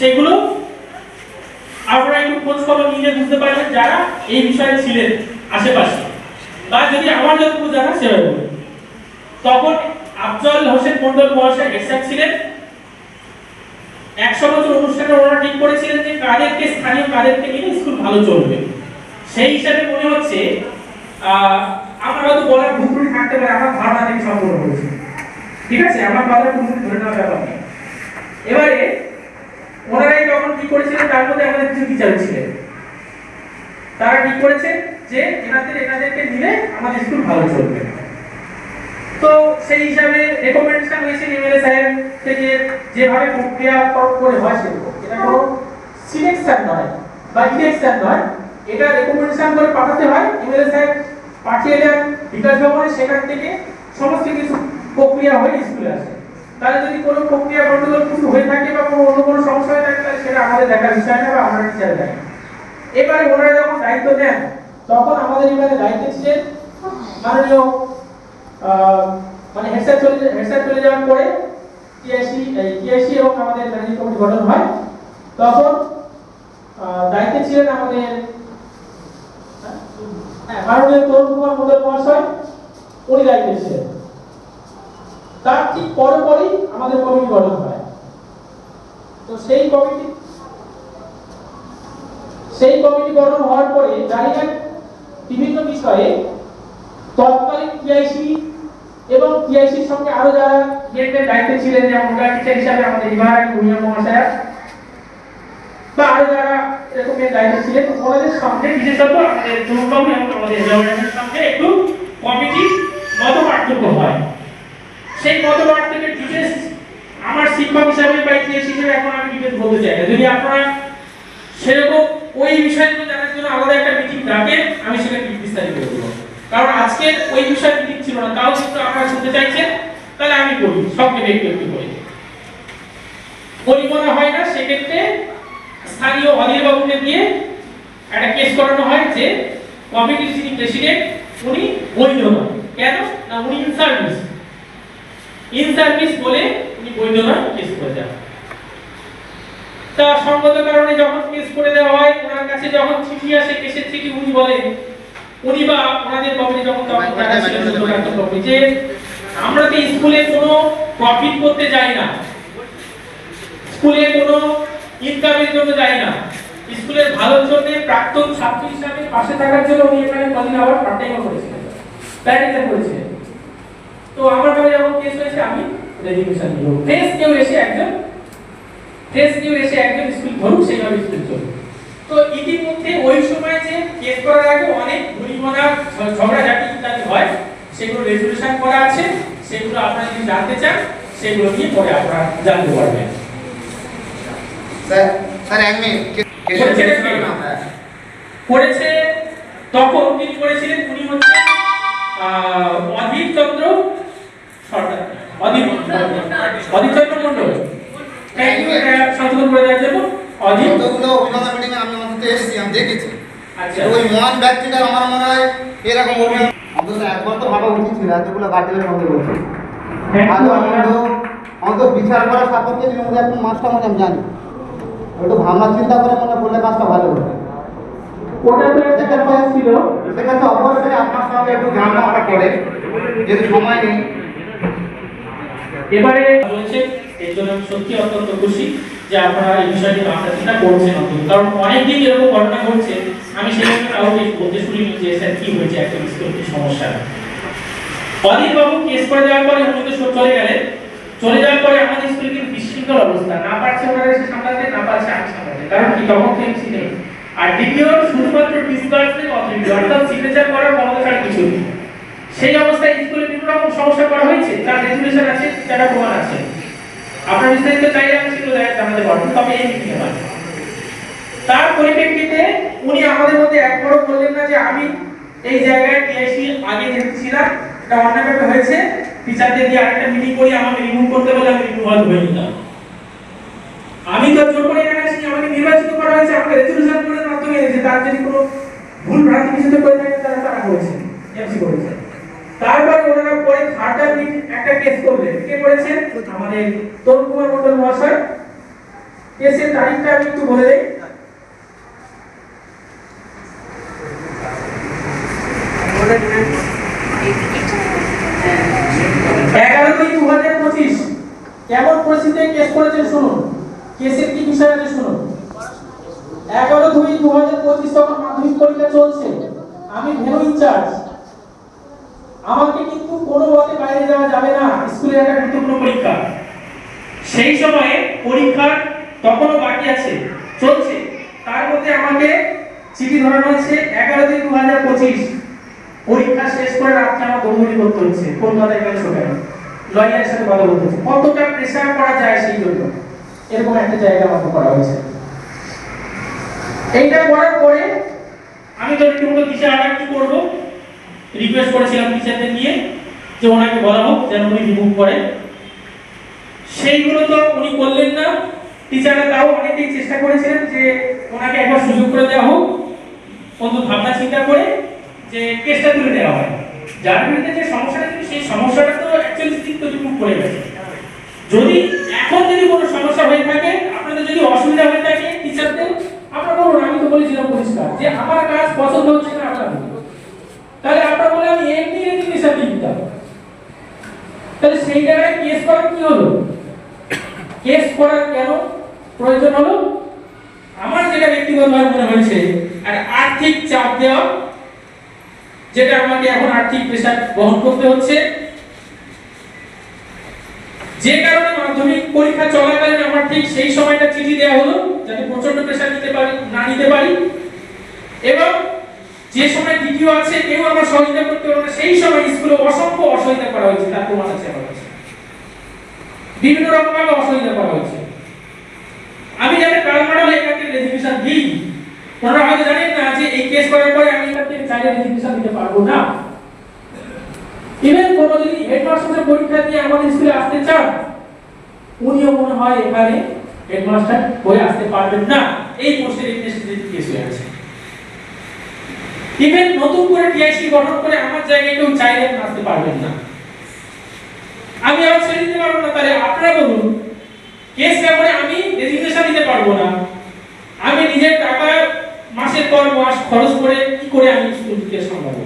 সেগুলো আপনারা একটু খোঁজ খবর নিয়ে বুঝতে পারবেন যারা এই বিষয়ে ছিলেন আশেপাশে। বা যদি আমার যতটুকু জানা সেভাবে তখন আফজল হোসেন মন্ডল মহাশয় এসআর ছিলেন। একশো বছর অনুষ্ঠানে ওনারা ঠিক করেছিলেন যে কাদেরকে স্থানীয়, কাদেরকে নিয়ে স্কুল ভালো চলবে। সেই হিসাবে মনে হচ্ছে আমার হয়তো বলার ভুল থাকতে পারে, আমার ধারণা থেকে সম্পূর্ণ করেছি ঠিক আছে? আমার বলার ভুল ধরে নেওয়া ব্যাপার এবারে ওনারাই যখন ঠিক করেছিলেন? তার মধ্যে আমাদের কিছু টিচার ছিলেন তারা ঠিক করেছে? যে এনাদের, এনাদেরকে নিলে আমাদের স্কুল ভালো চলবে। তো সেই হিসাবে রেকমেন্ডেশন হয়েছে এমএলএ সাহেব থেকে যেভাবে প্রক্রিয়া করে হয় সেরকম। এটা কোনো সিলেকশন নয় বা ইলেকশন নয়। এটা রেকমেন্ডেশন করে পাঠাতে হয়। এমএলএ সাহেব পাঠিয়ে দেন বিকাশ ভবনে। সেখান থেকে সমস্ত কিছু প্রক্রিয়া হয়ে স্কুলে আসে। তাহলে যদি কোনো প্রক্রিয়া গন্ডগোল কিছু হয়ে থাকে বা কোনো অন্য কোনো সমস্যা হয়ে থাকে তাহলে সেটা আমাদের দেখার বিষয় না বা আমরা টিচার দেয় এবারে ওনারা যখন দায়িত্ব নেন তখন আমাদের এবারে দায়িত্ব ছিলেন মাননীয় মানে হেডস্যার চলে হেডস্যার চলে যাওয়ার পরে টিআইসি টিআইসি এবং আমাদের ম্যানেজিং কমিটি গঠন হয়। তখন দায়িত্বে ছিলেন আমাদের হ্যাঁ, মাননীয় তরুণ কুমার মন্ডল মহাশয় উনি দায়িত্বে ছিলেন। তার ঠিক পরে পরেই আমাদের কমিটি গঠন হয়। তো সেই কমিটি সেই কমিটি গঠন হওয়ার পরে জানিলেন বিভিন্ন বিষয়ে তৎকালীন টিআইসি এবং টিআইসির সঙ্গে আরও যারা হেডের দায়িত্বে ছিলেন যেমন টিচার হিসাবে আমাদের ইমারানি ভূমিয়া মহাশয়া, বা আরও যারা এরকমের দায়িত্বে ছিলেন ওনাদের সঙ্গে বিশেষত আমাদের দুর্গম এবং আমাদের সঙ্গে একটু কমিটি মত পার্থক্য হয়। সেই মত থেকে ডিটেলস আমার শিক্ষক হিসাবে বা টিএসি হিসাবে এখন আমি ডিটেলস বলতে চাই না। যদি আপনারা সেরকম ওই বিষয়গুলো জানার জন্য আলাদা একটা মিটিং ডাকেন আমি সেখানে বিস্তারিত বলব কারণ আজকে ওই বিষয়ে মিটিং ছিল না। তাও কিন্তু আপনারা শুনতে চাইছেন, তাহলে আমি বলি সবকে একটু একটু করে পরিমনা হয় না, সেক্ষেত্রে স্থানীয় অধীর বাবুকে দিয়ে একটা কেস করানো হয় যে কমিটির যিনি প্রেসিডেন্ট উনি বৈধ নন। কেন? না, উনি ইন সার্ভিস ইন সার্ভিস বলে উনি বৈধ নন কেস করে দেওয়া তা সঙ্গত কারণে যখন কেস করে দেওয়া হয় ওনার কাছে যখন চিঠি আসে কেসের চিঠি উনি বলেন উনি বা ওনাদের কমিটি যখন তখন ছিলেন যে আমরা তো স্কুলে কোনো প্রফিট করতে যাই না। স্কুলে কোনো ইনকামের জন্য যাই না। স্কুলের ভালোর জন্য প্রাক্তন ছাত্র হিসাবে পাশে থাকার জন্য উনি এখানে কদিন আবার পার্ট টাইমও করেছিলেন। প্যারেন্টাল করেছিলেন। তো আমার কাছে যখন কেস হয়েছে আমি রেজিগনেশন নিব ফ্রেশ কেউ এসে একজন ফ্রেশ কেউ এসে একজন স্কুল ধরুক সেইভাবে স্কুল চলুক তো ইতিমধ্যে ওই সময় যে কেস করার আগে অনেক ঘুরিমনা ঝগড়াঝাটি ইত্যাদি হয় সেগুলো রেজুলেশন করা আছে সেগুলো আপনারা যদি জানতে চান সেগুলো নিয়ে পরে আপনারা জানতে পারবেন। স্যার স্যার এক মিনিট। করেছে তখন তিনি করেছিলেন উনি হচ্ছে অধীর চন্দ্র এসেছি আমি দেখেছি ওই মহান আমার মনে হয় এরকম অন্তত একবার তো অন্তত বিচার করার সাপেক্ষে মধ্যে একটু মাস্টার আমি জানি একটু ভাবনা চিন্তা করে মনে করলে কাজটা ভালো হবে ওটা তো একটা ছিল সেক্ষেত্রে অবশ্যই আপনার সঙ্গে একটু ঝামেলা করে যদি সময় নেই। এবারে বলছে এই জন্য আমি সত্যি অত্যন্ত খুশি যে আপনারা এই বিষয়টি মাথা চিন্তা করছেন অন্তত। কারণ অনেকদিন এরকম ঘটনা ঘটছে, আমি সেখানে কাউকে বলতে শুনিনি যে, স্যার, কি হয়েছে? একটা স্কুল কি সমস্যা। অধীর বাবু কেস করে দেওয়ার পরে উনি তো চলে গেলেন। চলে যাওয়ার পরে আমাদের স্কুলে কিন্তু বিশৃঙ্খল অবস্থা। না পারছে ওনারা এসে সামলাতে, না পারছে আমি সামলাতে। কারণ কি? তখন তো এমসি নেই আর দ্বিতীয় শুধুমাত্র ডিসবার্সমেন্ট অথরিটি অর্থাৎ সিগনেচার করার ক্ষমতা ছাড়া কিছু নেই। সেই অবস্থায় স্কুলে বিভিন্ন রকম সমস্যা করা হয়েছে, তার রেজুলেশন আছে তারা প্রমাণ আছে। আপনার বিস্তারিত চাইলে আমি সেগুলো জানাতে পারব তবে এই মিটিংয়ে নয়। তার পরিপ্রেক্ষিতে উনি আমাদের মধ্যে একবারও বললেন না যে আমি এই জায়গায় টিআইসি আগে যেতে ছিলাম, এটা অন্যায়ভাবে হয়েছে টিচারদের দিয়ে আরেকটা মিটিং করি, আমাকে রিমুভ করতে বলে আমি রিমুভ হয়ে নিতাম আমি তো জোর করে এখানে আসি আমাকে নির্বাচিত করা হয়েছে, আমাকে রেজুলেশন করে মাধ্যমে এনেছে তার যদি কোনো ভুল ভ্রান্তি কিছু করে থাকে তারা তারা করেছে এমসি করেছে। তারপরে ওনারা পরে ফার্দার একটা কেস করলেন কে করেছেন আমাদের তরুণ কুমার মন্ডল মহাশয়। কেসের তারিখটা আমি একটু বলে দেই। পঁচিশ। কেস শুনুন। কেসের শুনুন। এগারো দুই পঁচিশ তখন মাধ্যমিক চলছে। আমি ভেনু ইনচার্জ আমাকে কিন্তু কোনো মতে বাইরে যাওয়া যাবে না স্কুলের একটা গুরুত্বপূর্ণ পরীক্ষা। সেই সময়ে পরীক্ষার তখনও বাকি আছে, চলছে। তার মধ্যে আমাকে চিঠি ধরানো হয়েছে, এগারো দিন দু হাজার পঁচিশ। পরীক্ষা শেষ করে রাত্রে আমার দৌড়ি করতে হচ্ছে কলকাতায় গেলে ছোট লয়ারের সাথে কথা বলতে হচ্ছে। কতটা প্রেশার করা যায় সেই জন্য? এরকম একটা জায়গা আমাকে করা হয়েছে। এইটা করার পরে আমি তো একটু টিচার আর কি করব? রিকোয়েস্ট করেছিলাম টিচারদের নিয়ে যে ওনাকে বলা হোক যেন উনি রিমুভ করে। সেইগুলো তো উনি করলেন না। টিচাররা তাও অনেকেই চেষ্টা করেছিলেন যে ওনাকে একবার সুযোগ করে দেওয়া হোক। অন্তত ভাবনা চিন্তা করে যে কেসটা তুলে দেওয়া হয়। যার বিরুদ্ধে যে সমস্যাটা ছিল, সেই সমস্যাটা তো অ্যাকচুয়ালি স্তিত্ব রিমুভ করে গেছে যদি এখন যদি কোনো সমস্যা হয়ে থাকে, আপনাদের যদি অসুবিধা হয়ে থাকে টিচারদের আপনারা বলুন আমি তো বলেছিলাম পরিষ্কার যে আমার কাজ পছন্দ হচ্ছে না আপনার তাহলে বলে আমি রেজিগনেশন দিয়ে দিতাম। তাহলে সেই জায়গায় কেস করার কি হলো? কেস করার কেন প্রয়োজন হলো? আমার যেটা ব্যক্তিগতভাবে মনে হয়েছে, আর আর্থিক চাপ দেওয়া, যেটা আমাকে এখন আর্থিক প্রেশার বহন করতে হচ্ছে, যে কারণে মাধ্যমিক পরীক্ষা চলাকালীন আমার ঠিক সেই সময়টা চিঠি দেওয়া হলো, যাতে প্রচণ্ড প্রেশার নিতে পারি না নিতে পারি। এবং যে সময় দ্বিতীয় আছে, কেউ আমার সহযোগিতা করতে পারবে না। সেই সময় স্কুলে অসংখ্য অসহযোগিতা করা হয়েছে, তার প্রমাণ আছে আমার কাছে। বিভিন্ন রকমভাবে অসহযোগিতা করা হয়েছে। আমি যাতে কাল মডেল এখান থেকে রেজিগনেশন দিই, ওনারা হয়তো জানেন না যে এই কেস করার পরে আমি এখান থেকে চাইলে রেজিগনেশন দিতে পারব না। ইভেন কোনো যদি হেডমাস্টারের পরীক্ষা দিয়ে আমাদের স্কুলে আসতে চান, উনিও মনে হয় এখানে হেডমাস্টার হয়ে আসতে পারবেন না। এই পোস্টে রেজিগনেশন দিতে কেস হয়ে আছে। ইভেন নতুন করে টিআইসি গঠন করে আমার জায়গায় কেউ চাইলে আসতে পারবেন না। আমি আবার ছেড়ে দিতে পারব না, তাহলে আপনারা বলুন কেস ব্যাপারে আমি রেজিগনেশন দিতে পারব না। আমি নিজের টাকা মাসের পর মাস খরচ করে কি করে আমি স্কুলকে সামলাবো?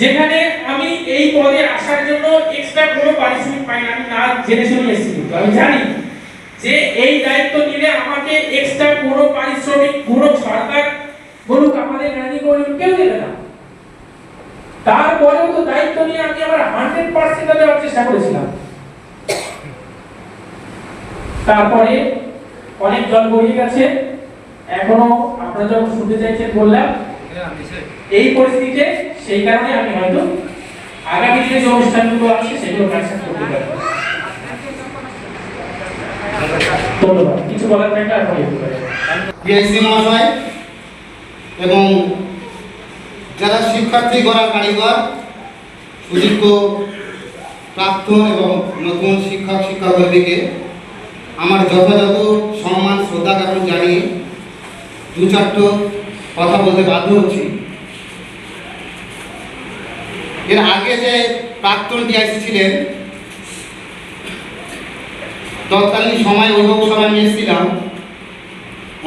যেখানে আমি এই পদে আসার জন্য এক্সট্রা কোনো পারিশ্রমিক পাই না, আমি না জেনে শুনে এসেছি। আমি জানি যে এই দায়িত্ব নিলে আমাকে এক্সট্রা কোনো পারিশ্রমিক, কোনো সরকার বলুক আমাদের ম্যানেজিং কমিটি কেউ দেবে না? তারপরেও তো দায়িত্ব নিয়ে আমি আমার হান্ড্রেড পার্সেন্ট দেওয়ার চেষ্টা করেছিলাম। তারপরে অনেক জল গড়িয়ে গেছে। এখনও আপনারা যখন শুনতে চাইছেন বললাম, এই পরিস্থিতিতে সেই কারণে আমি হয়তো আগামী দিনে যে অনুষ্ঠানগুলো আছে সেগুলো ক্যান্সেল করতে পারি ধন্যবাদ। কিছু বলার থাকলে আর বলতে পারি মহাশয় এবং যারা শিক্ষার্থী গড়া কারিগর, সুযোগ্য প্রাক্তন এবং নতুন শিক্ষক শিক্ষাকর্মীকে আমার যথাযথ সম্মান, শ্রদ্ধা জ্ঞাপন জানিয়ে দু চারটো কথা বলতে বাধ্য হচ্ছি। এর আগে যে প্রাক্তন ডিআইসি ছিলেন, তৎকালীন সময় অভিভাবক সভা নিয়ে এসেছিলাম।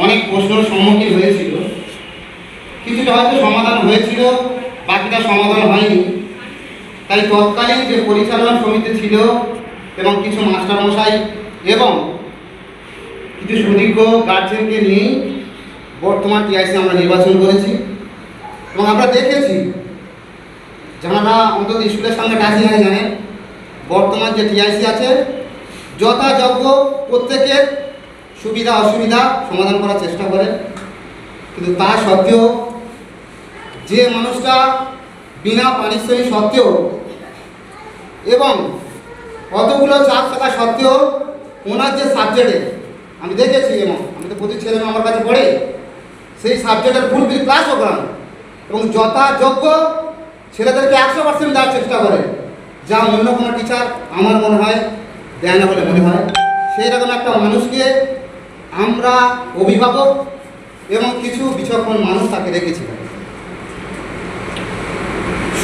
অনেক প্রশ্নের সম্মুখীন হয়েছিল। কিছুটা হয়তো সমাধান হয়েছিল, বাকিটা সমাধান হয়নি। তাই তৎকালীন যে পরিচালনা সমিতি ছিল এবং কিছু মাস্টারমশাই এবং কিছু সুদীর্ঘ গার্জেনকে নিয়েই বর্তমান টিআইসি আমরা নির্বাচন করেছি। এবং আমরা দেখেছি, যারা অন্তত স্কুলের সঙ্গে টাচি হয় জানেন বর্তমান যে টিআইসি আছে, যথাযোগ্য প্রত্যেকের সুবিধা অসুবিধা সমাধান করার চেষ্টা করে। কিন্তু তা সত্ত্বেও যে মানুষটা বিনা পারিশ্রমিক সত্ত্বেও এবং কতগুলো চাপ থাকা সত্ত্বেও ওনার যে সাবজেক্টে আমি দেখেছি এবং আমি তো প্রতি ছেলে আমার কাছে পড়ে, সেই সাবজেক্টের ফুলফিল ক্লাসও করান। এবং যথাযোগ্য ছেলেদেরকে একশো পার্সেন্ট দেওয়ার চেষ্টা করে, যা অন্য কোনো টিচার আমার মনে হয় দেয় না বলে মনে হয়। সেই রকম একটা মানুষকে আমরা অভিভাবক এবং কিছু বিচক্ষণ মানুষ তাকে রেখেছিলাম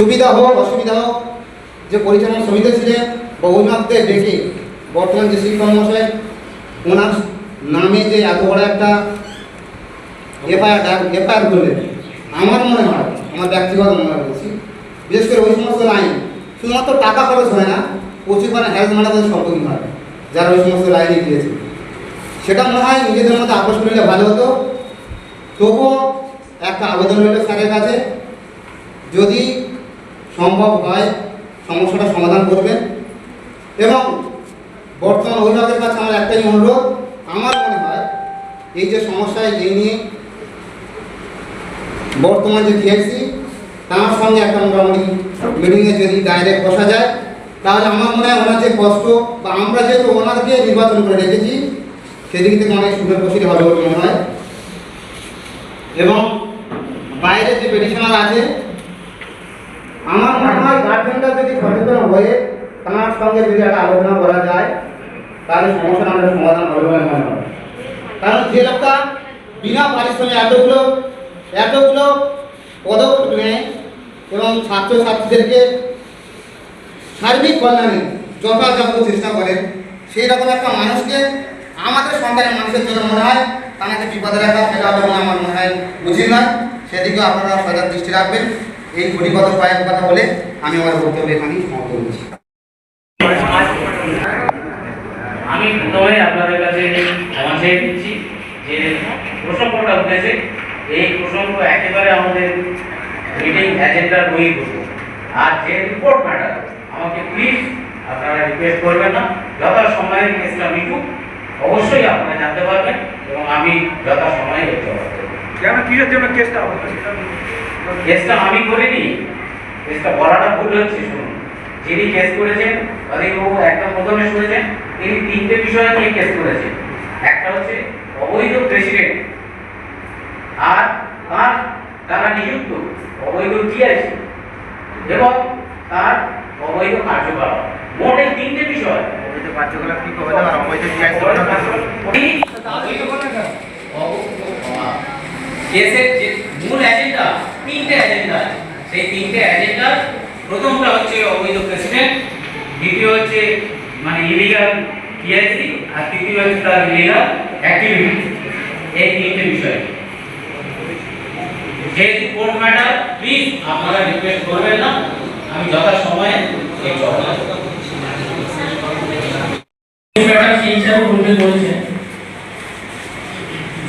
সুবিধা হোক, অসুবিধা হোক, যে পরিচালনা সমিতি ছিলেন বা অভিভাবকদের ডেকে বর্তমান যে শিক্ষক ওনার নামে যে এত বড় একটা এফআইআর এফআইআর করলেন। আমার মনে হয়, আমার ব্যক্তিগত মনে হয় বলছি, বিশেষ করে ওই সমস্ত লাইন, শুধুমাত্র টাকা খরচ হয় না, প্রচুর মানে হেলথ ম্যাডামের সম্পত্তি হয়, যারা ওই সমস্ত লাইনে গিয়েছে। সেটা মনে হয় নিজেদের মধ্যে আপোষ করলে ভালো হতো। তবুও একটা আবেদন রইল স্যারের কাছে। যদি সম্ভব হয় সমস্যাটা সমাধান করবেন এবং বর্তমান অভিভাবকের কাছে আমার একটাই অনুরোধ, আমার মনে হয় এই যে সমস্যায় এই নিয়ে বর্তমান যে টিআইসি তার সঙ্গে একটা মোটামুটি মিটিংয়ে যদি ডাইরেক্ট বসা যায়, তাহলে আমার মনে হয় ওনার যে কষ্ট বা আমরা যেহেতু ওনাদেরকে নির্বাচন করে রেখেছি, সেদিক থেকে অনেক সুখের বসিতে হবে বলে মনে হয়। এবং বাইরে যে পেটিশনার আছে আমার মনে হয় গার্জেনরা যদি সচেতন হয়ে তার সঙ্গে যদি একটা আলোচনা করা যায়, তাহলে সমস্যাটা আমাদের সমাধান হবে বলে মনে হয়। কারণ যে লোকটা বিনা পারিশ্রমিক এতগুলো এতগুলো পদক্ষেপ নেয় এবং ছাত্রছাত্রীদেরকে সার্বিক কল্যাণে যথাযথ চেষ্টা করেন সেই রকম একটা মানুষকে আমাদের সন্তানের মানুষের জন্য মনে হয় তাকে বিপদে রাখা সেটা হবে বলে আমার মনে হয় বুঝি নয় সেদিকেও আপনারা সজাগ দৃষ্টি রাখবেন। এই ঘটিগত কয়েক কথা বলে আমি আমার বক্তব্য এখানেই সমাপ্ত করছি। আমি প্রথমে আপনাদের কাছে ক্ষমা চেয়ে দিচ্ছি যে প্রসঙ্গটা উঠেছে এই প্রসঙ্গ একেবারে আমাদের মিটিং এজেন্ডার বহির্ভূত আর যে রিপোর্ট ম্যাটার আমাকে প্লিজ আপনারা রিকোয়েস্ট করবেন না। যথা সময়ে কেসটা মিটুক অবশ্যই আপনারা জানতে পারবেন এবং আমি যথা সময়ে জবাব দেবো। কেন কিসের জন্য কেসটা হবে? কেসটা আমি করিনি। কেসটা বলাটা ভুল হচ্ছে শুনুন। যিনি কেস করেছেন অধিকবাবু একদম প্রথমে শুনেছেন তিনি তিনটে বিষয় নিয়ে কেস করেছেন। একটা হচ্ছে অবৈধ প্রেসিডেন্ট আর তার দ্বারা নিযুক্ত অবৈধ টিআইসি এবং তার অবৈধ কার্যকলাপ। মোট এই তিনটে বিষয়। অবৈধ কার্যকলাপ কি হবে না অবৈধ টিআইসি অবৈধ কার্যকলাপ উনি কেসের যে মূল এজেন্ডা তিনটে এজেন্ডা সেই তিনটে এজেন্ডা প্রথমটা হচ্ছে অবৈধ প্রেসিডেন্ট দ্বিতীয় হচ্ছে মানে ইলিগাল টিআইসি আর তৃতীয় হচ্ছে তার ইলিগাল অ্যাক্টিভিটি এই তিনটে বিষয়। যেহেতু কোর্ট ম্যাটার প্লিজ আপনারা রিকোয়েস্ট করবেন না। আমি যথা সময়ে এই ম্যাডাম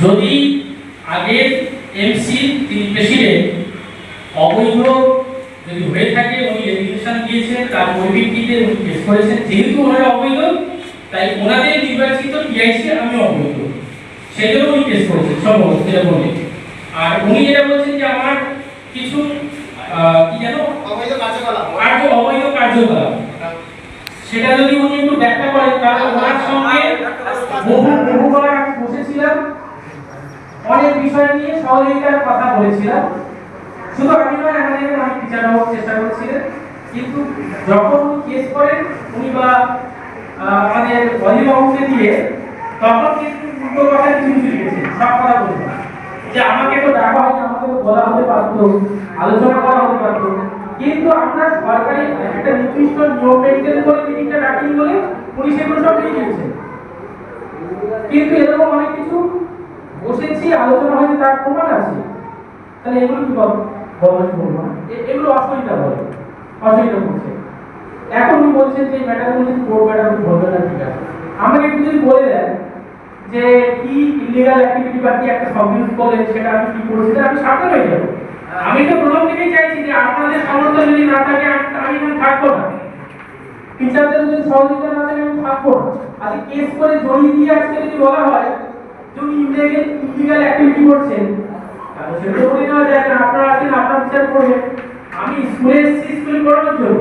যদি আগের এমসি তিনি প্রেসিডেন্ট অবৈধ যদি হয়ে থাকে উনি রেজিগনেশন দিয়েছেন তার পরিপ্রেক্ষিতে উনি কেস করেছেন যেহেতু ওনারা অবৈধ তাই ওনাদের নির্বাচিত টিআইসি আমি অবৈধ। সেই জন্য উনি কেস করেছেন সম্ভবত যেটা বলে। আর উনি যেটা বলছেন যে আমার কিছু কি যেন? অবৈধ কার্যকলাপ। আর কার্য অবৈধ কার্যকলাপ। সেটা যদি উনি একটু ব্যাখ্যা করেন তাহলে ওনার সঙ্গে বহু বহুবার আমি বসেছিলাম। অনেক বিষয় নিয়ে সহযোগিতার কথা বলেছিলাম। শুধু আমি নয় আমাদের অনেক টিচাররাও চেষ্টা করেছিলেন কিন্তু যখন কেস করেন, উনি বা আমাদের অভিভাবককে দিয়ে, তখন কিন্তু উল্টো কথা কিছু কিছু লিখেছেন সব কথা বলব না। যে আমাকে তো ডাকা হয়নি, আমাকে তো বলা হতে পারতো, আলোচনা করা হতে পারতো। কিন্তু আমরা সরকারি একটা নির্দিষ্ট নিয়ম মেনটেন করে মিটিংটা ডাকিনি বলে উনি সেগুলো সব দিয়েছেন কিন্তু এরকম অনেক কিছু বসেছি, আলোচনা হয়েছে তার প্রমাণ আছে। তাহলে এগুলো কি বল? বলব এগুলো অসুবিধা বলে অসুবিধা করছে এখন বলছেন যে, ম্যাডাম কোর্ট ম্যাডাম বলবে না, ঠিক আছে। আমাকে একটু যদি বলে দেন যে, কি ইলিগাল অ্যাক্টিভিটি বা কি একটা সবমিট করলেন সেটা আমি কি করেছি আমি সাবধান হয়ে যাব। আমি তো প্রথম থেকেই চাইছি যে, আপনাদের সমর্থন যদি না থাকে, আমি এখানে থাকব না। টিচারদের যদি সহযোগিতা না থাকে, আমি থাকব না। আজকে কেস করে জড়িয়ে দিয়ে আজকে যদি বলা হয় যে ইলিগাল ইলিগাল অ্যাক্টিভিটি করছেন সেটা তো বলে দেওয়া আপনারা আছেন আপনার বিচার করবেন। আমি স্কুলে এসেছি স্কুলে পড়ানোর জন্য।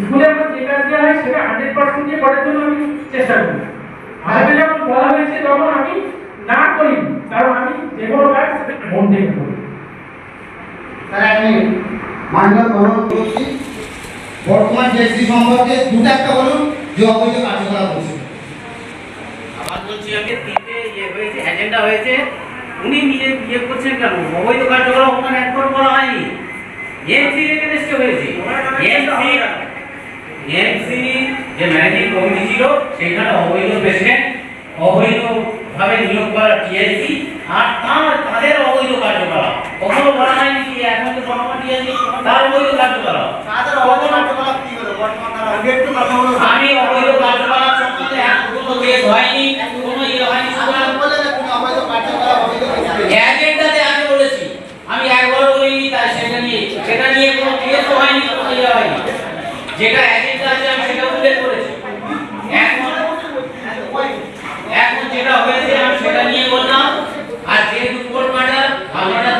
স্কুলে আমার যে কাজ দেওয়া হয় সেটা হান্ড্রেড পার্সেন্ট দিয়ে করার জন্য আমি চেষ্টা করি। আমাকে যখন বলা হয়েছে তখন আমি না করি কারণ আমি যে কোনো কাজ মন থেকে করি। স্যার আমি মাননীয় প্রধান করছি বর্তমান টিআইসি সম্পর্কে দুটো একটা বলুন যে অবৈধ কার্যকলাপ হচ্ছে। আবার বলছি আমি তিনটে ইয়ে হয়েছে এজেন্ডা হয়েছে। উনি নিজে ইয়ে করছেন কেন? অবৈধ কার্যকলাপ ওখানে একবার করা হয়নি। এমসি হয়েছে এমসি এমসি যে ম্যানেজিং কমিটি ছিল সেখানে অবৈধ প্রেসিডেন্ট অবৈধ ভাবে নিয়োগ করা টিআইসি আর তার তাদের অবৈধ কার্যকলাপ। কখনো বলা হয়নি যে এখন যে বর্তমান টিআইসি তার অবৈধ কার্যকলাপ। তাদের অবৈধ কার্যকলাপ কি হলো? বর্তমান তারা আমি অবৈধ কার্যকলাপ সম্বন্ধে এক কোনো কেস হয়নি। কোনো ইয়ে হয়নি সুতরাং বললেন আপনি অবৈধ কার্যকলাপ অবৈধ কিছু এজেন্ডাতে আমি বলেছি আমি একবার বলিনি তাই সেটা নিয়ে সেটা নিয়ে কোনো কেস হয়নি কোনো ইয়ে যেটা এজেন্ডা আছে আমি সেটা উল্লেখ করেছি এখন এখন যেটা হয়েছে আমি সেটা নিয়ে বললাম আর যেহেতু কোর্ট ম্যাটার আপনারা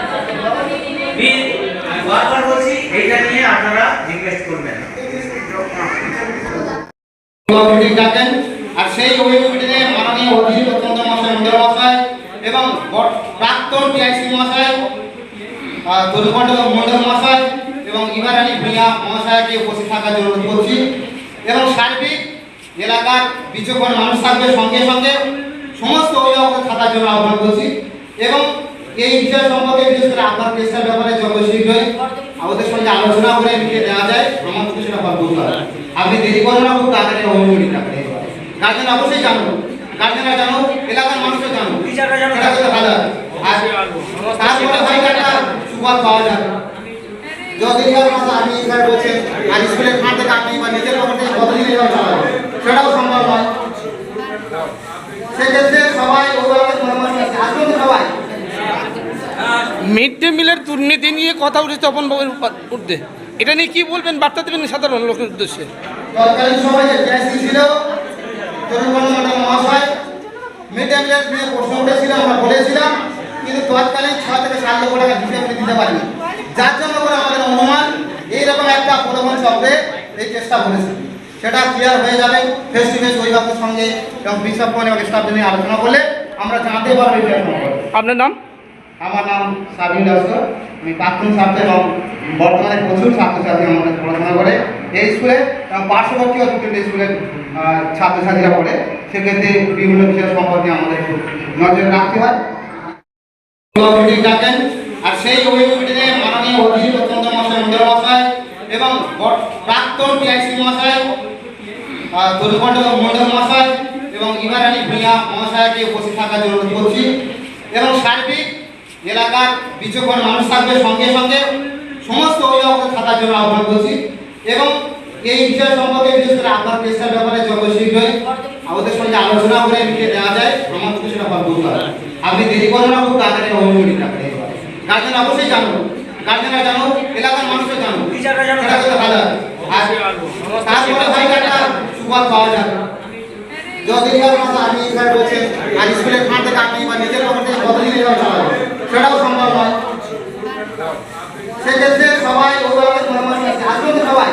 বারবার বলছি এইটা নিয়ে আপনারা জিজ্ঞেস করবেন ডাকেন আর সেই অভিযোগ মিটিংয়ে মাননীয় অধীর অত্যন্ত মহাশয় মহাশয় এবং প্রাক্তন টিআইসি মহাশয় তরুকণ্ড মন্ডল মহাশয় এবং ইমারানি ভূঁইয়া মহাশয়কে উপস্থিত থাকার জন্য অনুরোধ করছি। এবং সার্বিক এলাকার বিচক্ষণ মানুষ থাকবে সঙ্গে সঙ্গে। সমস্ত অভিভাবক থাকার জন্য আহ্বান করছি। এবং এই বিষয় সম্পর্কে বিশেষ করে আপনার কেসটার ব্যাপারে যত শীঘ্রই আমাদের সঙ্গে আলোচনা করে লিখে দেওয়া যায়। আমার ফল করতে হবে। আপনি দেরি করবেন না খুব তাড়াতাড়ি অভিযোগ রাখতে গার্জেন অবশ্যই জানো গার্জেনরা জানো এলাকার মানুষও জানো তারপরে একটা সুবাদ পাওয়া যাবে। আপনি বলছেন আর স্কুলের খান থেকে আপনি বা নিজের পকেট থেকে কতদিন এভাবে চালাবেন সেটাও সম্ভব নয়। সেক্ষেত্রে সবাই অভিভাবক সবাই। মিড ডে মিলের দুর্নীতি নিয়ে কথা উঠেছে তপনবাবুর উঠতে এটা নিয়ে কি বলবেন? বার্তা দেবেন সাধারণ লোকের উদ্দেশ্যে। তৎকালীন সময় যে টিআইসি ছিল তরুণ মহাশয় মিড ডে মিলের নিয়ে প্রশ্ন উঠেছিল আমরা বলেছিলাম কিন্তু তৎকালীন ছ থেকে সাত লক্ষ টাকা হিসেবে দিতে পারেনি। যার জন্য করে আমাদের অনুমান এইরকম একটা প্রলোভন শব্দে এই চেষ্টা বলেছে সেটা ক্লিয়ার হয়ে যাবে ফেস টু ফেস অভিভাবকের সঙ্গে এবং বিশাপন এবং স্টাফ নিয়ে আলোচনা করলে আমরা জানতে পারব সম্পর্কে। আপনার নাম? আমার নাম সাবিন লস্কর আমি প্রাক্তন ছাত্র এবং বর্তমানে প্রচুর ছাত্রছাত্রী আমাদের পড়াশোনা করে। এই স্কুলে এবং পার্শ্ববর্তী দুটো স্কুলের ছাত্রছাত্রীরা পড়ে। সেক্ষেত্রে বিভিন্ন বিষয় সম্পর্কে আমাদের নজর রাখতে হয়। ডাকেন আর সেই অভিযোগ মিটিংয়ে মাননীয় অধীর অত্যন্ত মহাশয়, মন্ডল মহাশয় এবং প্রাক্তন টিআইসি মহাশয় তরুকণ্ড মন্ডল মহাশয় এবং ইমারানি ভূঁইয়া মহাশয়কে উপস্থিত থাকার জন্য অনুরোধ করছি এবং সার্বিক এলাকার বিচক্ষণ মানুষ থাকবে সঙ্গে সঙ্গে। সমস্ত অভিভাবক থাকার জন্য আহ্বান করছি এবং এই বিষয় সম্পর্কে বিশেষ করে আপনার কেসটার ব্যাপারে যত শীঘ্রই আমাদের সঙ্গে আলোচনা করে লিখে দেওয়া যায়, আমার কিন্তু সেটা আপনি দেরি করবেন না, খুব তাড়াতাড়ি অভিযোগ রাখতে গার্জেন অবশ্যই জানো গার্জেনরা জানো এলাকার মানুষও জানো সেটা ভালো। আর তারপরে হয়তো একটা সুবাদ পাওয়া যাবে। যদি আর কথা বলছেন আর স্কুলের খান থেকে আপনি বা নিজের পকেট থেকে কতদিন এভাবে চালাবেন সেটাও সম্ভব নয়। সেক্ষেত্রে সবাই অভিভাবক পরামর্শ আছে আসুন সবাই।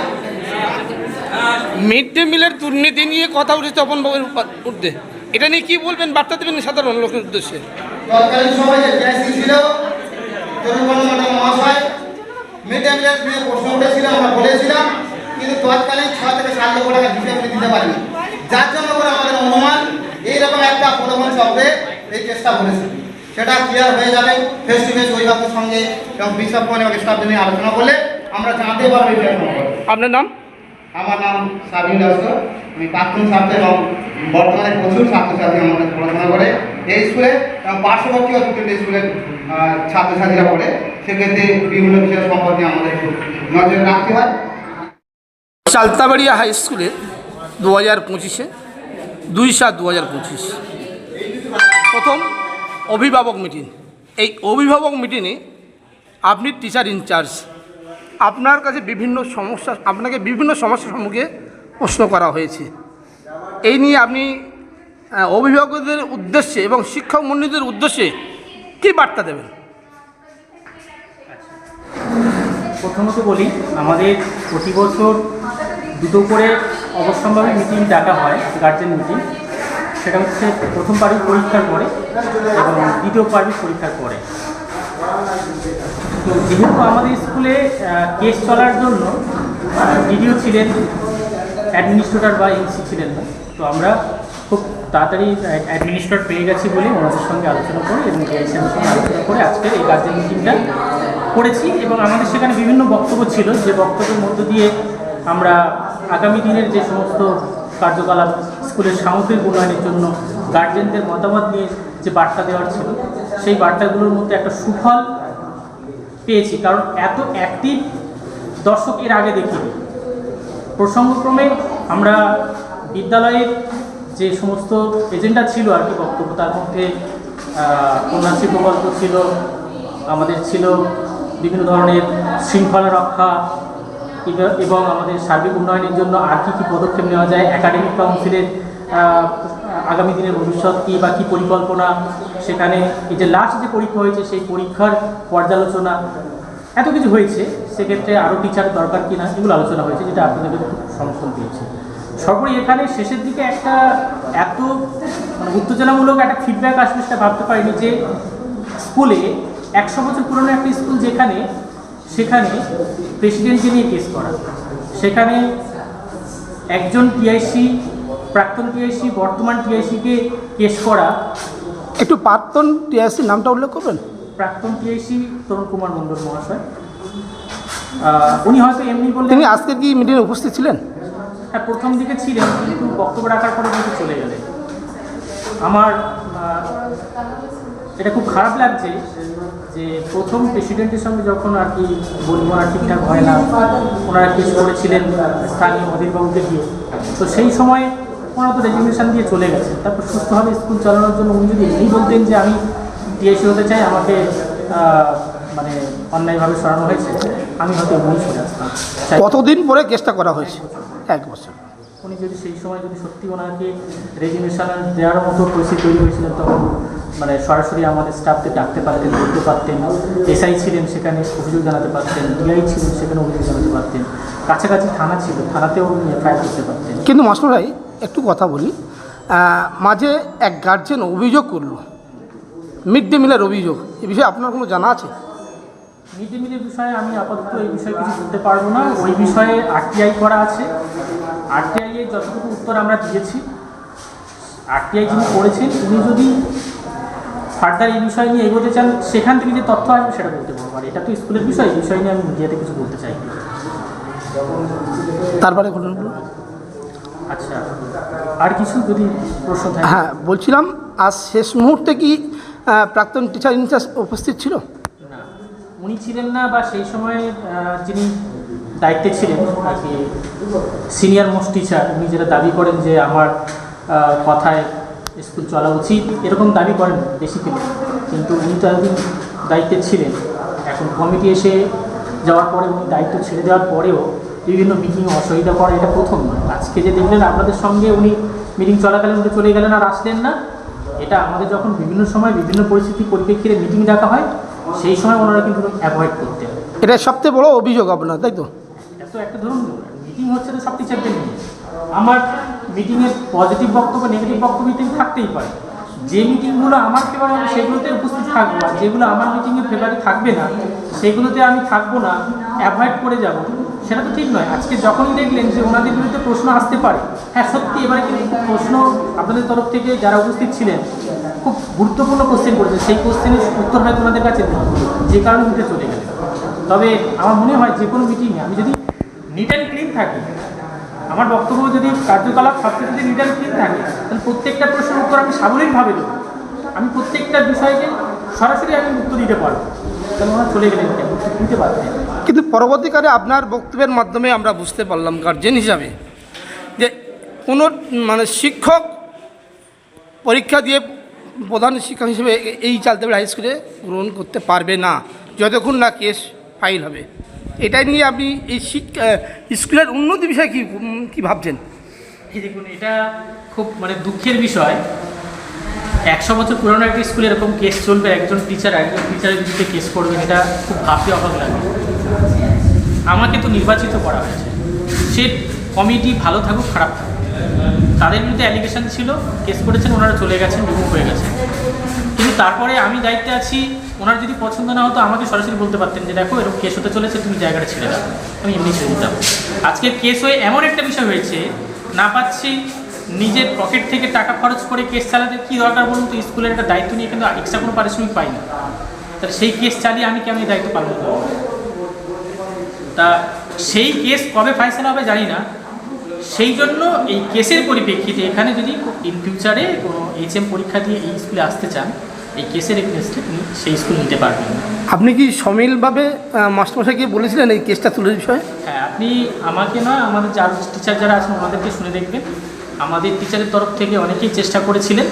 মিড ডে মিলের দুর্নীতি নিয়ে কথা উঠেছে তপনবাবুর উঠতে এটা নিয়ে কি বলবেন? বার্তা দেবেন সাধারণ লোকের উদ্দেশ্যে। তৎকালীন সময় ছিল তরুণ মহাশয় মিড ডে মিলের প্রশ্ন উঠেছিল আমরা বলেছিলাম, কিন্তু তৎকালীন ছ থেকে সাত টাকা হিসেবে আপনি দিতে পারেনি। যার জন্য করে আমাদের অনুমান, এইরকম একটা প্রলোভন শব্দে এই চেষ্টা বলেছে সেটা ক্লিয়ার হয়ে যাবে ফেস টু অভিভাবকের সঙ্গে এবং এবং স্টাফ নিয়ে আলোচনা করলে আমরা জানতে পারব আপনার নাম? আমার নাম সাবিন লস্কর আমি প্রাক্তন ছাত্র এবং বর্তমানে প্রচুর ছাত্রছাত্রী আমাদের পড়াশোনা করে। এই স্কুলে পার্শ্ববর্তী দুটো স্কুলের ছাত্রছাত্রীরা পড়ে। সেক্ষেত্রে বিভিন্ন বিষয় সম্পর্কে আমাদের নজর রাখতে হয়। চালতাবাড়িয়া হাই স্কুলে দু হাজার পঁচিশে, দুই সাত দু হাজার পঁচিশ। প্রথম অভিভাবক মিটিং এই অভিভাবক মিটিংয়ে আপনি টিচার ইনচার্জ আপনার কাছে বিভিন্ন সমস্যা, আপনাকে বিভিন্ন সমস্যার সম্মুখে প্রশ্ন করা হয়েছে। এই নিয়ে আপনি অভিভাবকদের উদ্দেশ্যে এবং শিক্ষক মন্ডলীদের উদ্দেশ্যে কী বার্তা দেবেন? প্রথমত বলি, আমাদের প্রতি বছর দুটো করে অবশ্যম্ভাবী মিটিং ডাকা হয় গার্জেন মিটিং সেটা হচ্ছে প্রথম পার্বিক পরীক্ষার পরে এবং দ্বিতীয় পার্বিক পরীক্ষার পরে। তো যেহেতু আমাদের স্কুলে কেস চলার জন্য ডিডিও ছিলেন অ্যাডমিনিস্ট্রেটর বা এনসি ছিলেন না। তো আমরা খুব তাড়াতাড়ি অ্যাডমিনিস্ট্রেটর পেয়ে গেছি বলে ওনাদের সঙ্গে আলোচনা করে এবং ডিআইসিএমের সঙ্গে আলোচনা করে আজকের এই গার্জেন মিটিংটা করেছি এবং আমাদের সেখানে বিভিন্ন বক্তব্য ছিল। যে বক্তব্যের মধ্য দিয়ে আমরা আগামী দিনের যে সমস্ত কার্যকলাপ, স্কুলের সামগ্রিক উন্নয়নের জন্য গার্জেনদের মতামত নিয়ে যে বার্তা দেওয়ার ছিল, সেই বার্তাগুলোর মধ্যে একটা সুফল পেয়েছি, কারণ এত অ্যাক্টিভ দর্শক এর আগে দেখিনি। প্রসঙ্গক্রমে আমরা বিদ্যালয়ের যে সমস্ত এজেন্ডা ছিল আর কি বক্তব্য, তার মধ্যে কন্যাশ্রী প্রকল্প ছিল, আমাদের ছিল বিভিন্ন ধরনের শৃঙ্খলা রক্ষা এবং আমাদের সার্বিক উন্নয়নের জন্য আর কী কী পদক্ষেপ নেওয়া যায় একাডেমিক কাউন্সিলের আগামী দিনের ভবিষ্যৎ কী বা কী পরিকল্পনা সেখানে এই যে লাস্ট যে পরীক্ষা হয়েছে, সেই পরীক্ষার পর্যালোচনা এত কিছু হয়েছে, সেক্ষেত্রে আরও টিচার দরকার কি না এগুলো আলোচনা হয়েছে, যেটা আপনাদের খুব সমর্থন পেয়েছে। সর্বোপরি এখানে শেষের দিকে একটা এত মানে উত্তেজনামূলক একটা ফিডব্যাক আসবে সেটা ভাবতে পারিনি যে স্কুলে একশো বছর পুরনো একটা স্কুল যেখানে, সেখানে প্রেসিডেন্টকে নিয়ে কেস করা। সেখানে একজন টিআইসি প্রাক্তন টিআইসি বর্তমান টিআইসিকে কেস করা। একটু প্রাক্তন টিআরসির নামটা উল্লেখ করবেন? প্রাক্তন টিআইসি তরুণ কুমার মণ্ডল মহাশয়। উনি হয়তো এমনি বললেন তিনি আজকের কি মিটিংয়ে উপস্থিত ছিলেন? হ্যাঁ প্রথম দিকে ছিলেন কিন্তু বক্তব্য রাখার পরে কিন্তু চলে গেলেন। আমার এটা খুব খারাপ লাগছে যে প্রথম প্রেসিডেন্টের সঙ্গে যখন আর কি বলবনা ঠিকঠাক হয় না ওনারা কেস করেছিলেন স্থানীয় অধীরবাবুকে দিয়ে তো সেই সময় ওনারা তো রেজিগনেশন দিয়ে চলে গেছে। তারপর সুস্থভাবে স্কুল চালানোর জন্য উনি যদি এই বলতেন যে আমি টিএসি হতে চাই আমাকে মানে অন্যায়ভাবে সরানো হয়েছে আমি হয়তো এমনি সরে আসতাম। কতদিন পরে কেসটা করা হয়েছে? এক বছর। উনি যদি সেই সময় যদি সত্যি ওনাকে রেজিগনেশন দেওয়ার মতো পরিস্থিতি তৈরি হয়েছিলেন তখন মানে সরাসরি আমাদের স্টাফকে ডাকতে পারতেন বলতে পারতেন। এসআই ছিলেন সেখানে অভিযোগ জানাতে পারতেন। ডিআই ছিলেন সেখানে অভিযোগ জানাতে পারতেন। কাছাকাছি থানা ছিল থানাতেও এফআইআর করতে পারতেন। কিন্তু মাস্টারভাই একটু কথা বলি। মাঝে এক গার্জেন অভিযোগ করল। মিড ডে মিলের অভিযোগ। এ বিষয়ে আপনার কোনো জানা আছে? মিড ডে মিলের বিষয়ে আমি আপাতত এই বিষয়ে কিছু বলতে পারব না। ওই বিষয়ে আরটিআই করা আছে। আরটিআই এর যতটুকু উত্তর আমরা দিয়েছি আরটিআই যিনি করেছেন উনি যদি ফার্দার এই বিষয় নিয়ে এগোতে চান সেখান থেকে যে তথ্য আসবে সেটা বলতে পারব। আর এটা তো স্কুলের বিষয় এই বিষয় নিয়ে আমি মিডিয়াতে কিছু বলতে চাই না। তারপরে ঘটনাগুলো? আচ্ছা আর কিছু যদি প্রশ্ন থাকে? হ্যাঁ বলছিলাম আজ শেষ মুহূর্তে কি প্রাক্তন টিচার ইনচার্জ উপস্থিত ছিল? না উনি ছিলেন না বা সেই সময় যিনি দায়িত্বে ছিলেন আর কি সিনিয়র মোস্ট টিচার উনি যেটা দাবি করেন যে আমার কথায় স্কুল চলা উচিত এরকম দাবি করেন বেশি বেসিক্যালি কিন্তু উনি তো একদিন দায়িত্বে ছিলেন। এখন কমিটি এসে যাওয়ার পরে উনি দায়িত্ব ছেড়ে দেওয়ার পরেও বিভিন্ন মিটিং অসুবিধা করা এটা প্রথম নয়। আজকে যে দেখলেন আপনাদের সঙ্গে উনি মিটিং চলাকালীন উনি চলে গেলেন আর আসলেন না। এটা আমাদের যখন বিভিন্ন সময় বিভিন্ন পরিস্থিতি পরিপ্রেক্ষিতে মিটিং ডাকা হয় সেই সময় ওনারা কিন্তু অ্যাভয়েড করতেন। এটা সবচেয়ে বড় অভিযোগ আপনার তাই তো? এত একটা ধরুন মিটিং হচ্ছে তো সব টিচারদের নিয়ে। আমার মিটিংয়ের পজিটিভ বক্তব্য নেগেটিভ বক্তব্য মিটিং থাকতেই পারে। যে মিটিংগুলো আমার ফেভারে হবে সেগুলোতে উপস্থিত থাকব। আর যেগুলো আমার মিটিংয়ের ফেভারে থাকবে না সেগুলোতে আমি থাকব না অ্যাভয়েড করে যাব। সেটা তো ঠিক নয়। আজকে যখনই দেখলেন যে ওনাদের বিরুদ্ধে প্রশ্ন আসতে পারে হ্যাঁ সত্যি এবারে কিন্তু প্রশ্ন আপনাদের তরফ থেকে যারা উপস্থিত ছিলেন, খুব গুরুত্বপূর্ণ কোশ্চেন করেছে সেই কোশ্চেনের উত্তর হয়তো ওনাদের কাছে যে কারণে উঠে চলে গেলে তবে আমার মনে হয় যে কোনো মিটিংয়ে আমি যদি নিট অ্যান্ড ক্লিন থাকি, আমার বক্তব্য যদি কার্যকলাপ সবচেয়ে যদি নিট অ্যান্ড ক্লিন থাকে, তাহলে প্রত্যেকটা প্রশ্নের উত্তর আমি সাবলীলভাবে দেবো। আমি প্রত্যেকটা বিষয়কে সরাসরি আমি উত্তর দিতে পারব। তাহলে ওনারা চলে গেলেন কেন? দিতে পারতেন কিন্তু পরবর্তীকালে আপনার বক্তব্যের মাধ্যমে আমরা বুঝতে পারলাম গার্জেন হিসাবে যে কোনো মানে শিক্ষক পরীক্ষা দিয়ে প্রধান শিক্ষক হিসেবে এই চালতাবাড়ি হাই স্কুলে গ্রহণ করতে পারবে না, যতক্ষণ না কেস ফাইল হবে। এটাই নিয়ে আপনি এই শিক্ষা স্কুলের উন্নতি বিষয়ে কী কী ভাবছেন? দেখুন, এটা খুব মানে দুঃখের বিষয়। একশো বছর পুরনো একটা স্কুলে এরকম কেস চলবে, একজন টিচার একজন টিচারের বিরুদ্ধে কেস করবে, এটা খুব ভাবতে অবাক লাগে। আমাকে তো নির্বাচিত করা হয়েছে। সে কমিটি ভালো থাকুক, খারাপ থাকুক। তাদের বিরুদ্ধে অ্যালিগেশন ছিল কেস করেছেন, ওনারা চলে গেছেন রিমুভ হয়ে গেছেন। কিন্তু তারপরে আমি দায়িত্বে আছি, ওনার যদি পছন্দ না হতো, আমাকে সরাসরি বলতে পারতেন যে, দেখো, এরকম কেস হতে চলেছে, তুমি জায়গাটা ছেড়ে দাও। আমি এমনি ছেড়ে দিতাম। আজকে কেস হয়ে এমন একটা বিষয় হয়েছে, না পাচ্ছি নিজের পকেট থেকে টাকা খরচ করে কেস চালাতে, কী দরকার বলুন তো, স্কুলের একটা দায়িত্ব নিয়ে কিন্তু এক্সট্রা কোনো পারিশ্রমিক পাই না তাহলে সেই কেস চালিয়ে আমি কেমন দায়িত্ব পালন করব? তা সেই কেস কবে ফাইসলা হবে জানি না। সেই জন্য এই কেসের পরিপ্রেক্ষিতে এখানে যদি ইন ফিউচারে কোনো এইচএম পরীক্ষা দিয়ে এই স্কুলে আসতে চান এই কেসের এগেনস্টে তিনি সেই স্কুল নিতে পারবেন। আপনি কি সমিলভাবে মাস্টারমশাইকে বলেছিলেন এই কেসটা তুলে বিষয়ে? হ্যাঁ আপনি আমাকে নয় আমাদের যার টিচার যারা আছেন ওনাদেরকে শুনে দেখবেন। আমাদের টিচারের তরফ থেকে অনেকেই চেষ্টা করেছিলেন।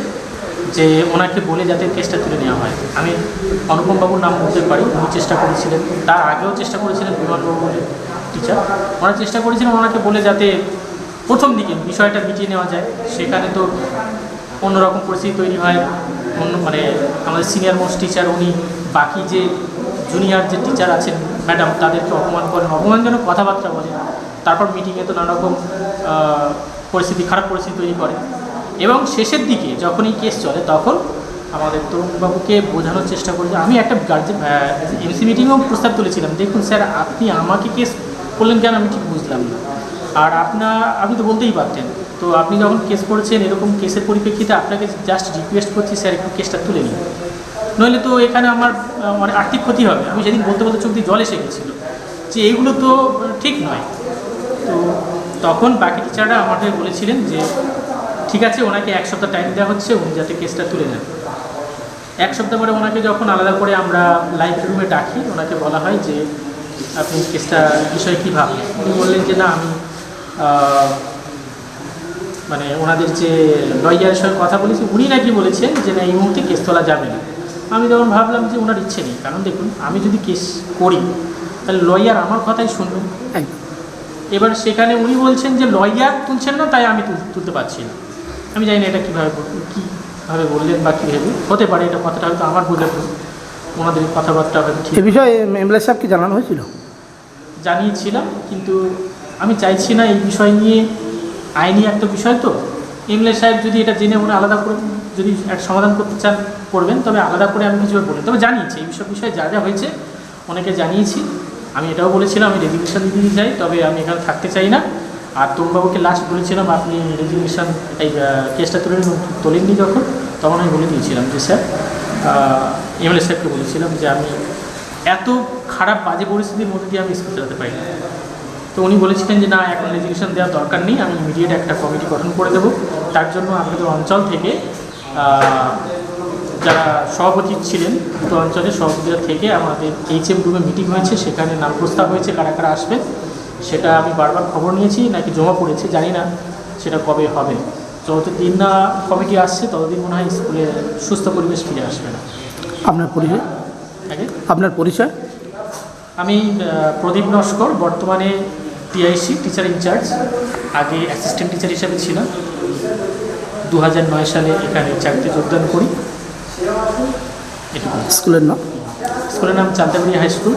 যে ওনাকে বলে যাতে কেসটা তুলে নেওয়া হয়। আমি অনুপমবাবুর নাম বলতে পারি, উনি চেষ্টা করেছিলেন। তার আগেও চেষ্টা করেছিলেন বিমানবাবু বলে। টিচার, ওনারা চেষ্টা করেছিলেন ওনাকে বলে যাতে প্রথম দিকে বিষয়টা মিটিয়ে নেওয়া যায়। সেখানে তো অন্যরকম পরিস্থিতি তৈরি হয়। অন্য মানে আমাদের সিনিয়র মোস্ট টিচার উনি বাকি যে জুনিয়র যে টিচার আছেন ম্যাডাম তাদেরকে অপমান করেন। অপমানজনক কথাবার্তা বলেন। তারপর মিটিংয়ে তো নানারকম পরিস্থিতি, খারাপ পরিস্থিতি তৈরি করে। এবং শেষের দিকে যখন এই কেস চলে, তখন আমাদের তরুণবাবুকে বোঝানোর চেষ্টা করি আমি একটা গার্জেন এমসি মিটিংয়েও প্রস্তাব তুলেছিলাম। দেখুন স্যার, আপনি আমাকে কেস করলেন কেন আমি ঠিক বুঝলাম না। আর আপনার আপনি তো বলতেই পারতেন। তো আপনি যখন কেস করেছেন, এরকম কেসের পরিপ্রেক্ষিতে আপনাকে জাস্ট রিকোয়েস্ট করছি, স্যার, একটু কেসটা তুলে নিন। নইলে তো এখানে আমার মানে আর্থিক ক্ষতি হবে। আমি সেদিন বলতে বলতে চোখ দিয়ে জল এসে গেছিল যে এইগুলো তো ঠিক নয়। তো তখন বাকি টিচাররা আমাদের বলেছিলেন যে ঠিক আছে ওনাকে এক সপ্তাহ টাইম দেওয়া হচ্ছে উনি যাতে কেসটা তুলে নেন। এক সপ্তাহ পরে ওনাকে যখন আলাদা করে আমরা লাইভ রুমে ডাকি ওনাকে বলা হয় যে আপনি কেসটা বিষয়ে কী ভাবলেন উনি বললেন যে না আমি মানে ওনাদের যে লয়ারের সঙ্গে কথা বলেছি উনি নাকি বলেছেন যে না এই মুহূর্তে কেস তোলা যাবে না। আমি তখন ভাবলাম যে ওনার ইচ্ছে নেই। কারণ দেখুন আমি যদি কেস করি তাহলে লয়ার আমার কথাই শুনবেন এবার সেখানে উনি বলছেন যে লয়ার তুলছেন না তাই আমি তুল- তুলতে পারছি না। আমি জানি না এটা কীভাবে কীভাবে বললেন বা কীভাবে হতে পারে এটা কথাটা হয়তো আমার ভুল। ওনাদের কথাবার্তা হয়তো ঠিক এ বিষয়ে এমএলএ সাহেবকে জানানো হয়েছিল? জানিয়েছিলাম কিন্তু আমি চাইছি না এই বিষয় নিয়ে আইনি একটা বিষয় তো। এমএলএ সাহেব যদি এটা জেনে উনি আলাদা করে যদি এক সমাধান করতে চান করবেন তবে আলাদা করে আমি কিছু বলি তবে জানিয়েছি এই বিষয় বিষয়ে যা যা হয়েছে অনেকে জানিয়েছি। আমি এটাও বলেছিলাম আমি রেজিগনেশন দিতে চাই তবে আমি এখানে থাকতে চাই না। আর তরুণবাবুকে লাস্ট বলেছিলাম, আপনি রেজিগনেশন এই কেসটা তুলে তোলেননি যখন, তখন আমি বলে দিয়েছিলাম যে, স্যার এমএলএ সাহেবকে বলেছিলাম যে, আমি এত খারাপ, বাজে পরিস্থিতির মধ্যে দিয়ে আমি স্কুল চালাতে পারি তো উনি বলেছিলেন যে, না, এখন রেজিগনেশন দেওয়ার দরকার নেই, আমি ইমিডিয়েট একটা কমিটি গঠন করে দেবো। তার জন্য আমাদের অঞ্চল থেকে যারা সভাপতি ছিলেন, দুটো অঞ্চলের সভাপতিরা থেকে আমাদের এইচ এম রুমে মিটিং হয়েছে, সেখানে নাম প্রস্তাব হয়েছে, কারা কারা আসবে সেটা আমি বারবার খবর নিয়েছি নাকি জমা পড়েছি জানি না সেটা কবে হবে। যতদিন না কমিটি আসছে ততদিন মনে হয় স্কুলে সুস্থ পরিবেশ ফিরে আসবে না। আপনার পরিচয়? আপনার পরিচয়? আমি প্রদীপ নস্কর বর্তমানে টিআইসি টিচার ইনচার্জ আগে অ্যাসিস্ট্যান্ট টিচার হিসেবে ছিলাম। দু নয় সালে এখানে চাকরিতে যোগদান করি। স্কুলের নাম? স্কুলের নাম চান্দাবাড়ি হাই স্কুল।